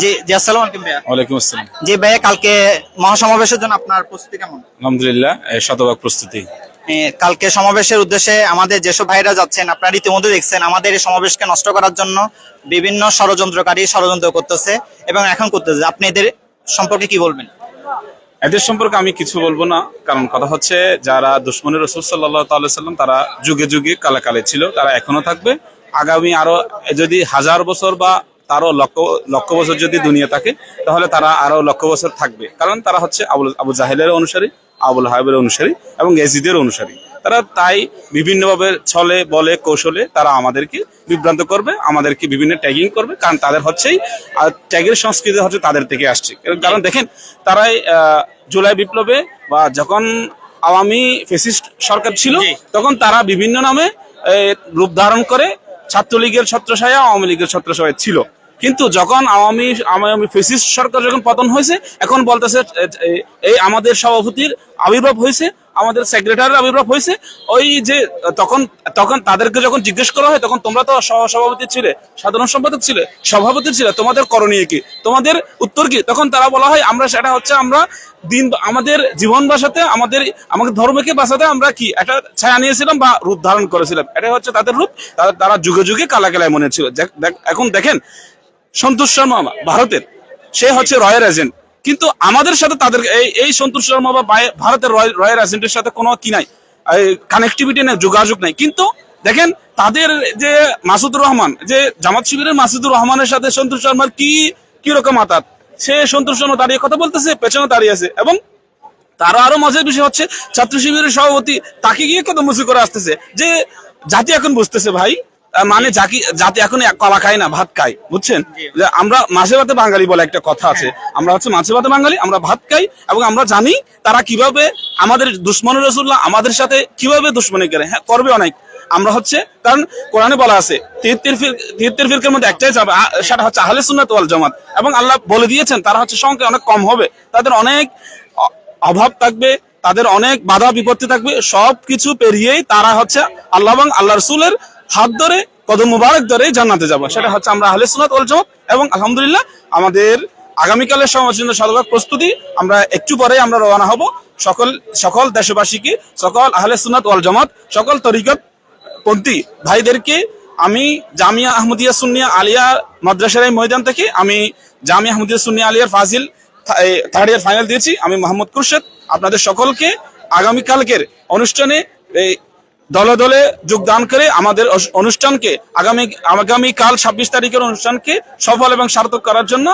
জি জি আসসালামু আলাইকুম ভাইয়া। ওয়ালাইকুম আসসালাম। জি ভাইয়া কালকে মহাসমাবেশের জন্য আপনার প্রস্তুতি কেমন? আলহামদুলিল্লাহ এ, শতভাগ প্রস্তুতি। কালকে সমাবেশের উদ্দেশ্যে আমাদের যেসব ভাইরা যাচ্ছেন আপনারা ইতিমধ্যে দেখছেন আমাদের এই সমাবেশকে নষ্ট করার জন্য বিভিন্ন ষড়যন্ত্রকারী ষড়যন্ত্র করতেছে এবং এখন করতেছে। আপনি এদের সম্পর্কে কি বলবেন? এদের সম্পর্কে আমি কিছু বলব না কারণ কথা হচ্ছে যারা দুশ্মনের রসুল সাল্লাহ তাল্লাহ সাল্লাম তারা যুগে যুগে কালে কালে ছিল তারা এখনও থাকবে। আগামী আরও যদি হাজার বছর বা তারও লক্ষ লক্ষ বছর যদি দুনিয়া থাকে তাহলে তারা আরও লক্ষ বছর থাকবে। কারণ তারা হচ্ছে আবুল আবু জাহেলের অনুসারী আবুল হাবিবের অনুসারী এবং এজিদের অনুসারী। তারা তাই বিভিন্নভাবে ছলে বলে কৌশলে তারা আমাদেরকে বিভ্রান্ত করবে আমাদেরকে বিভিন্ন ট্যাগিং করবে কারণ তাদের হচ্ছেই আর ট্যাগের সংস্কৃতি হচ্ছে তাদের থেকে আসছে। কারণ দেখেন তারাই জুলাই বিপ্লবে বা যখন আওয়ামী ফেসিস্ট সরকার ছিল তখন তারা বিভিন্ন নামে রূপ ধারণ করে ছাত্রলীগের ছত্রসায় আওয়ামী লীগের ছত্রছায়া ছিল। কিন্তু যখন আওয়ামী আওয়ামী ফেসিস্ট সরকার যখন পতন হয়েছে, এখন বলতেছে এই আমাদের সভাপতির আবির্ভাব হয়েছে। আমাদের সেক্রেটারির আবির্ভাব হয়েছে। ওই যে তখন তখন তাদেরকে যখন জিজ্ঞেস করা হয়, তখন তোমরা তো সহ সভাপতি ছিলে, সাধারণ সম্পাদক ছিলে, সভাপতি ছিলে, তোমাদের করণীয় কি? তোমাদের উত্তর কি? তখন তারা বলা হয়, আমরা সেটা হচ্ছে আমরা দিন, আমাদের জীবন বাঁচাতে, আমাদের আমাদের ধর্মকে বাঁচাতে আমরা কি? একটা ছায়া নিয়েছিলাম বা রূপ ধারণ করেছিলাম। এটা হচ্ছে তাদের রূপ। তারা- যুগে যুগে কালাকালায় মনে ছিল। এখন দেখেন, সন্তোষ শর্মা, ভারতের, সে হচ্ছে রয়্যাল এজেন্ট কিন্তু আমাদের সাথে তাদের এই এই সন্তোষ শর্মা বা ভারতের রয়- রয়্যাল এজেন্টের সাথে কোনো কি নাই। কানেক্টিভিটি নেই, যোগাযোগ নাই। কিন্তু দেখেন, তাদের যে মাসুদুর রহমান, যে জামাত শিবিরের মাসুদুর রহমানের সাথে সন্তোষ শর্মার কি কি রকম আতাত? সে সন্তোষ শর্মা দাঁড়িয়ে কথা বলতেছে, পেছনে দাঁড়িয়ে আছে। এবং তারও আরও মজার বিষয় হচ্ছে, ছাত্র শিবিরের সভাপতি তাকে গিয়ে কত মুসি করে আসতেছে। যে জাতি এখন বুঝতেছে, ভাই মানে জাতি জাতি এখন এক কলা খায় না ভাত খায় বুঝছেন? যে আমরা মাছে ভাতে বাঙালি বলে একটা কথা আছে। আমরা হচ্ছে মাছে ভাতে বাঙালি আমরা ভাত খাই এবং আমরা জানি তারা কীভাবে আমাদের দুশ্মন রসুল্লাহ আমাদের সাথে কীভাবে দুশ্মনী করে। হ্যাঁ করবে অনেক। আমরা হচ্ছে কারণ কোরআনে বলা আছে তিহত্তর ফির তিহত্তর ফিরকের মধ্যে একটাই যাবে সেটা হচ্ছে আহলে সুন্নাত ওয়াল জামাত। এবং আল্লাহ বলে দিয়েছেন তারা হচ্ছে সংখ্যা অনেক কম হবে। তাদের অনেক অভাব থাকবে তাদের অনেক বাধা বিপত্তি থাকবে। সব কিছু পেরিয়েই তারা হচ্ছে আল্লাহ এবং আল্লাহ রসুলের হাত ধরে কদম মুবারক ধরে জান্নাতে যাব। সেটা হচ্ছে আমরা আহলে সুন্নাত ওয়াল জামাত এবং আলহামদুলিল্লাহ আমাদের আগামীকালের সমাজ জন্য শতভাগ প্রস্তুতি, আমরা একটু পরে আমরা রওনা হব। সকল সকল দেশবাসীকে, সকল আহলে সুন্নাত ওয়াল জামাত, সকল তরিকত পন্থী ভাইদেরকে আমি জামিয়া আহমদিয়া সুন্নিয়া আলিয়া মাদ্রাসার এই ময়দান থেকে আমি জামিয়া আহমদিয়া সুন্নিয়া আলিয়ার ফাজিল থার্ড ইয়ার ফাইনাল দিয়েছি। আমি মোহাম্মদ খুরশেদ। আপনাদের সকলকে আগামীকালকের অনুষ্ঠানে দলে দলে যোগদান করে আমাদের অনুষ্ঠানকে আগামী, আগামীকাল ছাব্বিশ তারিখের অনুষ্ঠানকে সফল এবং সার্থক করার জন্য